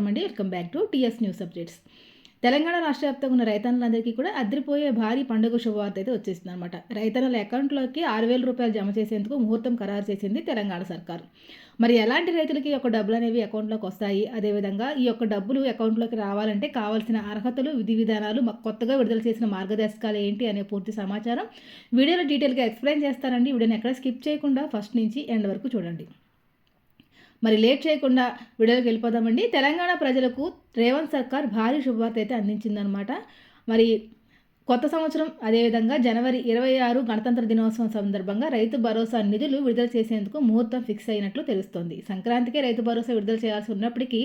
నమస్కారం అండి. Welcome back to TS news updates. Telangana రాష్ట్ర వ్యాప్తంగా ఉన్న రైతన్నులందరికీ కూడా అదిరిపోయే భారీ పండుగ శుభవార్త అయితే వచ్చేసింది అనమాట రైతన్నుల అకౌంట్లోకి ఆరు వేల రూపాయలు జమ చేసేందుకు ముహూర్తం ఖరారు చేసింది తెలంగాణ సర్కార్. మరి ఎలాంటి రైతులకి ఈ యొక్క డబ్బులు అనేవి అకౌంట్లోకి వస్తాయి? అదేవిధంగా ఈ యొక్క డబ్బులు అకౌంట్లోకి రావాలంటే కావాల్సిన అర్హతలు విధి విధానాలు కొత్తగా విడుదల చేసిన మార్గదర్శకాలు ఏంటి అనే పూర్తి సమాచారం వీడియోలో డీటెయిల్గా ఎక్స్ప్లెయిన్ చేస్తానండి. వీడియోని ఎక్కడ స్కిప్ చేయకుండా ఫస్ట్ నుంచి ఎండ్ వరకు చూడండి. మరి లేట్ చేయకుండా వీడియోకి వెళ్ళిపోదామండి. తెలంగాణ ప్రజలకు రేవంత్ సర్కార్ భారీ శుభవార్త అయితే అందించిందనమాట మరి కొత్త సంవత్సరం అదేవిధంగా జనవరి ఇరవై ఆరు గణతంత్ర దినోత్సవం సందర్భంగా రైతు భరోసా నిధులు విడుదల చేసేందుకు ముహూర్తం ఫిక్స్ అయినట్లు తెలుస్తోంది. సంక్రాంతికే రైతు భరోసా విడుదల చేయాల్సి ఉన్నప్పటికీ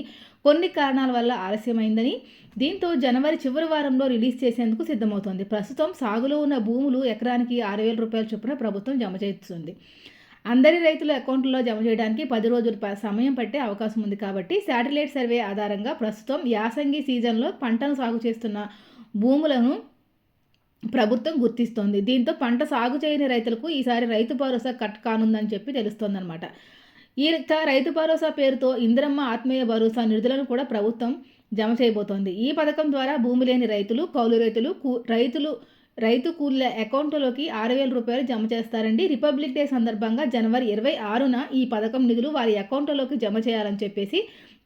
కొన్ని కారణాల వల్ల ఆలస్యమైందని దీంతో జనవరి చివరి వారంలో రిలీజ్ చేసేందుకు సిద్ధమవుతోంది. ప్రస్తుతం సాగులో ఉన్న భూములు ఎకరానికి ఆరు వేల రూపాయల చొప్పున ప్రభుత్వం జమ చేస్తుంది. అందరి రైతుల అకౌంట్లో జమ చేయడానికి పది రోజుల సమయం పట్టే అవకాశం ఉంది కాబట్టి శాటిలైట్ సర్వే ఆధారంగా ప్రస్తుతం యాసంగి సీజన్లో పంటను సాగు చేస్తున్న భూములను ప్రభుత్వం గుర్తిస్తోంది. దీంతో పంట సాగు చేయని రైతులకు ఈసారి రైతు భరోసా కట్ కానుందని చెప్పి తెలుస్తోందనమాట ఈ రైతు భరోసా పేరుతో ఇందిరమ్మ ఆత్మీయ భరోసా నిధులను కూడా ప్రభుత్వం జమ చేయబోతోంది. ఈ పథకం ద్వారా భూమి లేని రైతులు కౌలు రైతులు రైతులు రైతు కూలీల అకౌంట్లోకి ఆరు వేల రూపాయలు జమ చేస్తారండి. రిపబ్లిక్ డే సందర్భంగా జనవరి ఇరవై ఆరున ఈ పథకం నిధులు వారి అకౌంట్లోకి జమ చేయాలని చెప్పేసి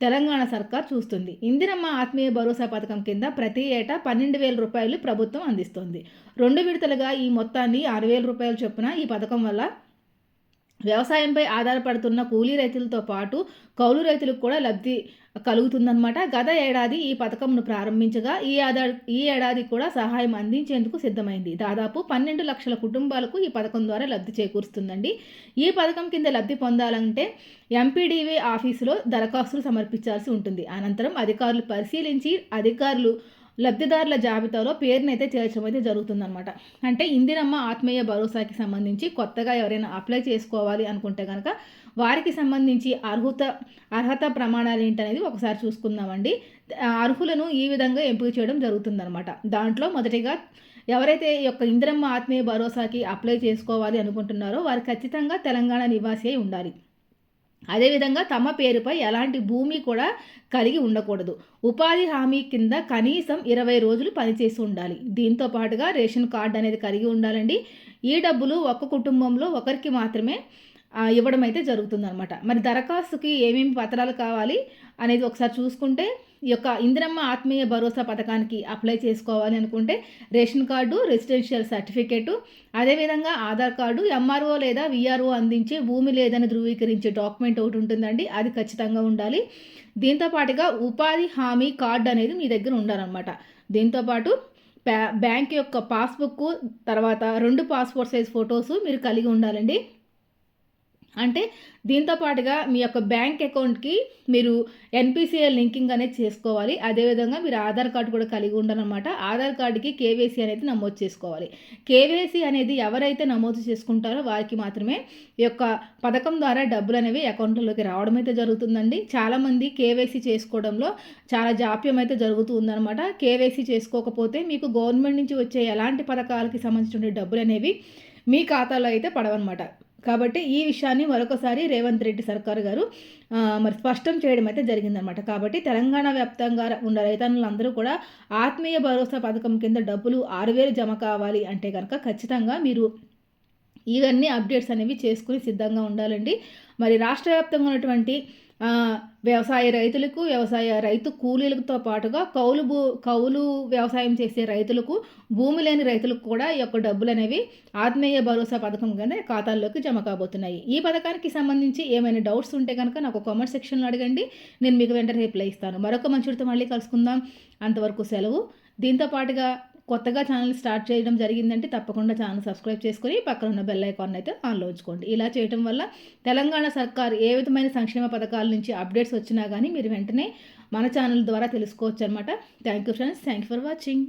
తెలంగాణ సర్కార్ చూస్తుంది. ఇందిరమ్మ ఆత్మీయ భరోసా పథకం కింద ప్రతి ఏటా పన్నెండు వేల రూపాయలు ప్రభుత్వం అందిస్తుంది. రెండు విడతలుగా ఈ మొత్తాన్ని ఆరు వేల రూపాయలు చొప్పున ఈ పథకం వల్ల వ్యవసాయంపై ఆధారపడుతున్న కూలీ రైతులతో పాటు కౌలు రైతులకు కూడా లబ్ధి కలుగుతుందన్నమాట. గత ఏడాది ఈ పథకంను ప్రారంభించగా ఈ ఏడాది ఈ ఏడాది కూడా సహాయం అందించేందుకు సిద్ధమైంది. దాదాపు పన్నెండు లక్షల కుటుంబాలకు ఈ పథకం ద్వారా లబ్ధి చేకూరుస్తుందండి. ఈ పథకం కింద లబ్ధి పొందాలంటే ఎంపీడీవీ ఆఫీసులో దరఖాస్తులు సమర్పించాల్సి ఉంటుంది. అనంతరం అధికారులు పరిశీలించి అధికారులు లబ్ధిదారుల జాబితాలో పేరునైతే చేర్చడం అయితే జరుగుతుందన్నమాట. అంటే ఇందిరమ్మ ఆత్మీయ భరోసాకి సంబంధించి కొత్తగా ఎవరైనా అప్లై చేసుకోవాలి అనుకుంటే కనుక వారికి సంబంధించి అర్హత అర్హత ప్రమాణాలు ఏంటనేది ఒకసారి చూసుకుందామండి. అర్హులను ఈ విధంగా ఎంపిక చేయడం జరుగుతుందన్నమాట. దాంట్లో మొదటిగా ఎవరైతే ఈ యొక్క ఇందిరమ్మ ఆత్మీయ భరోసాకి అప్లై చేసుకోవాలి అనుకుంటున్నారో వారు ఖచ్చితంగా తెలంగాణ నివాసి అయి ఉండాలి. అదేవిధంగా తమ పేరుపై ఎలాంటి భూమి కూడా కలిగి ఉండకూడదు. ఉపాధి హామీ కింద కనీసం ఇరవై రోజులు పనిచేసి ఉండాలి. దీంతో పాటుగా రేషన్ కార్డు అనేది కలిగి ఉండాలండి. ఈ డబ్బులు ఒక్క కుటుంబంలో ఒకరికి మాత్రమే ఇవ్వడం అయితే జరుగుతుందనమాట మరి దరఖాస్తుకి ఏమేమి పత్రాలు కావాలి అనేది ఒకసారి చూసుకుంటే ఈ యొక్క ఇందిరమ్మ ఆత్మీయ భరోసా పథకానికి అప్లై చేసుకోవాలి అనుకుంటే రేషన్ కార్డు రెసిడెన్షియల్ సర్టిఫికేటు అదేవిధంగా ఆధార్ కార్డు ఎంఆర్ఓ లేదా విఆర్ఓ అందించే భూమి లేదని ధృవీకరించే డాక్యుమెంట్ ఒకటి ఉంటుందండి అది ఖచ్చితంగా ఉండాలి. దీంతో పాటుగా ఉపాధి హామీ కార్డు అనేది మీ దగ్గర ఉండాలన్నమాట. దీంతోపాటు బ్యాంక్ యొక్క పాస్బుక్ తర్వాత రెండు పాస్పోర్ట్ సైజ్ ఫొటోస్ మీరు కలిగి ఉండాలండి. అంటే దీంతో పాటుగా మీ యొక్క బ్యాంక్ అకౌంట్కి మీరు ఎన్పిసిఐ లింకింగ్ అనేది చేసుకోవాలి. అదేవిధంగా మీరు ఆధార్ కార్డు కూడా కలిగి ఉండాలన్నమాట ఆధార్ కార్డుకి కేవైసీ అనేది నమోదు చేసుకోవాలి. కేవైసీ అనేది ఎవరైతే నమోదు చేసుకుంటారో వారికి మాత్రమే ఈ యొక్క పథకం ద్వారా డబ్బులు అనేవి అకౌంట్లోకి రావడం అయితే జరుగుతుందండి. చాలామంది కేవైసీ చేసుకోవడంలో చాలా జాప్యం అయితే జరుగుతూ ఉందన్నమాట. కేవైసీ చేసుకోకపోతే మీకు గవర్నమెంట్ నుంచి వచ్చే ఎలాంటి పథకాలకి సంబంధించిన డబ్బులు అనేవి మీ ఖాతాలో అయితే పడవన్నమాట. కాబట్టి ఈ విషయాన్ని మరొకసారి రేవంత్ రెడ్డి సర్కార్ గారు మరి స్పష్టం చేయడం అయితే జరిగిందనమాట కాబట్టి తెలంగాణ వ్యాప్తంగా ఉన్న రైతన్నులందరూ కూడా ఆత్మీయ భరోసా పథకం కింద డబ్బులు ఆరు వేలు జమ కావాలి అంటే కనుక ఖచ్చితంగా మీరు ఇవన్నీ అప్డేట్స్ అనేవి చేసుకుని సిద్ధంగా ఉండాలండి. మరి రాష్ట్ర వ్యాప్తంగా ఉన్నటువంటి వ్యవసాయ రైతులకు వ్యవసాయ రైతు కూలీలతో పాటుగా కౌలు భూ కౌలు వ్యవసాయం చేసే రైతులకు భూమి లేని రైతులకు కూడా ఈ యొక్క డబ్బులు అనేవి ఆత్మీయ భరోసా పథకం కింద ఖాతాల్లోకి జమ కాబోతున్నాయి. ఈ పథకానికి సంబంధించి ఏమైనా డౌట్స్ ఉంటే కనుక నాకు కామెంట్ సెక్షన్లో అడగండి. నేను మీకు వెంటనే రిప్లై ఇస్తాను. మరొక మంచుడితో మళ్ళీ కలుసుకుందాం. అంతవరకు సెలవు. దీంతో పాటుగా కొత్తగా ఛానల్ స్టార్ట్ చేయడం జరిగిందంటే తప్పకుండా ఛానల్ సబ్స్క్రైబ్ చేసుకొని పక్కన ఉన్న బెల్ ఐకాన్ అయితే ఆన్లో ఉంచుకోండి. ఇలా చేయడం వల్ల తెలంగాణ సర్కార్ ఏ విధమైన సంక్షేమ పథకాల నుంచి అప్డేట్స్ వచ్చినా కానీ మీరు వెంటనే మన ఛానల్ ద్వారా తెలుసుకోవచ్చు అనమాట thank you friends. Thank you for watching.